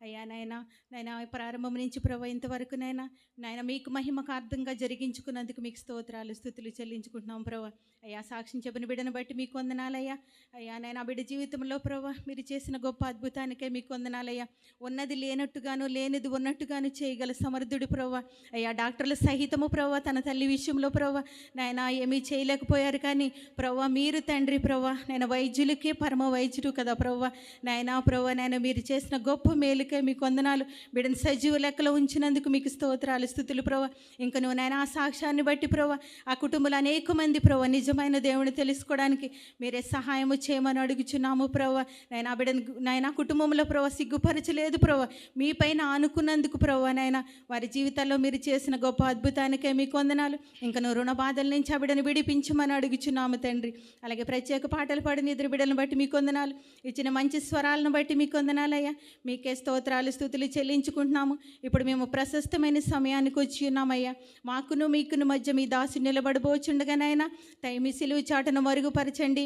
అయ్యా నాయన నాయన ప్రారంభం నుంచి ప్రభా ఇంతవరకు నాయన నాయన మీకు మహిమకార్థంగా జరిగించుకున్నందుకు మీకు స్తోత్రాలు స్థుతులు చెల్లించుకుంటున్నాం ప్రభా. అయ్యా సాక్ష్యం చెప్పిన బిడ్డను బట్టి మీకు వందనాలయ్యా. అయ్యా నాయన బిడ్డ జీవితంలో ప్రభా మీరు చేసిన గొప్ప అద్భుతానికే మీకు వందనాలయ్యా. ఉన్నది లేనట్టుగాను లేనిది ఉన్నట్టుగాను చేయగల సమర్థుడు ప్రభా. అయ్యా డాక్టర్ల సహితము ప్రభా తన తల్లి విషయంలో ప్రభా నాయన ఏమీ చేయలేకపోయారు కానీ ప్రభా మీరు తండ్రి ప్రభా నేను వైద్యులకే పరమ వైద్యుడు కదా ప్రభా. నాయన ప్రభా నాయన మీరు చేసిన గొప్ప మేలు మేలుకే మీకు వందనాలు. బిడ్డను సజీవ లెక్కలో ఉంచినందుకు మీకు స్తోత్రాలు స్థుతులు ప్రభా. ఇంకా నువ్వు నాయన ఆ సాక్ష్యాన్ని బట్టి ప్రభా ఆ కుటుంబంలో అనేక మంది ప్రభా నిజమైన దేవుని తెలుసుకోవడానికి మీరే సహాయము చేయమని అడుగుచున్నాము ప్రభా. నాయన బిడ్డను నాయన కుటుంబంలో ప్రభా సిగ్గుపరచలేదు ప్రభా. మీ పైన ఆనుకున్నందుకు ప్రభా నాయన వారి జీవితాల్లో మీరు చేసిన గొప్ప అద్భుతానికే మీకు వందనాలు. ఇంకా నువ్వు రుణ బాధల నుంచి ఆ బిడ్డను విడిపించమని అడుగుచున్నాము తండ్రి. అలాగే ప్రత్యేక పాటలు పాడిన ఇద్దరు బిడ్డలను బట్టి మీకు వందనాలు. ఇచ్చిన మంచి స్వరాలను బట్టి మీకు వందనాలయ్యా మీకే స్తోత్రాలు స్థుతులు చెల్లించుకుంటున్నాము. ఇప్పుడు మేము ప్రశస్తమైన సమయానికి వచ్చి ఉన్నామయ్యా. మాకును మీకును మధ్య మీ దాసు నిలబడబోచుండగానైనా తై సిలువు చాటను మరుగుపరచండి.